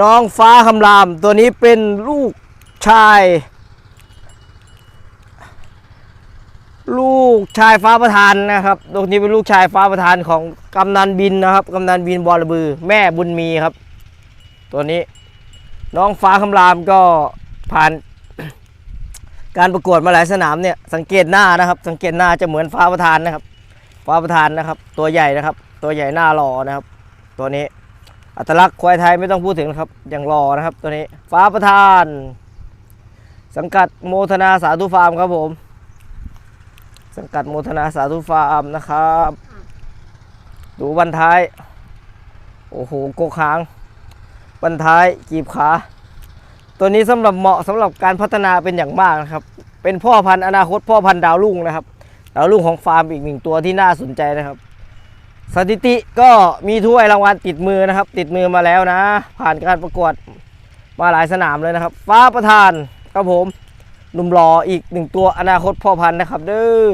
น้องฟ้าคำรามตัวนี้เป็นลูกชาย ลูกชายฟ้าประธานนะครับตัวนี้เป็นลูกชายฟ้าประธานของกำนันบินนะครับกำนันบินบอระบือ แม่บุญมีครับ ตัวนี้น้องฟ้าคำรามก็ผ่านการประกวดมาหลายสนามเนี่ยสังเกตหน้านะครับ สังเกตหน้าจะเหมือนฟ้าประธานนะครับ ฟ้าประธานนะครับ ตัวใหญ่นะครับ ตัวใหญ่หน้ารอนะครับ ตัวนี้ อัตลักษณ์ควายไทยไม่ต้องพูดถึงนะครับอย่างรอนะครับตัวนี้ฟ้าประธาน สังกัดโมทนาสาธุฟาร์มครับผม สังกัดโมทนาสาธุฟาร์มนะครับ ดูบันท้าย โอ้โหกกหางบันท้ายกีบขา ตัวนี้สำหรับเหมาะสำหรับการพัฒนาเป็นอย่างมากนะครับ เป็นพ่อพันธุ์อนาคตพ่อพันธุ์ดาวรุ่งนะครับ ดาวรุ่งของฟาร์มอีกหนึ่งตัวที่น่าสนใจนะครับ สถิติก็มีถ้วยรางวัลติดมือนะครับ ติดมือมาแล้วนะ ผ่านการประกวดมาหลายสนามเลยนะครับ ฟ้าประธานครับผมหนุ่มรออีกหนึ่งตัวอนาคตพ่อพันธุ์นะครับเด้อ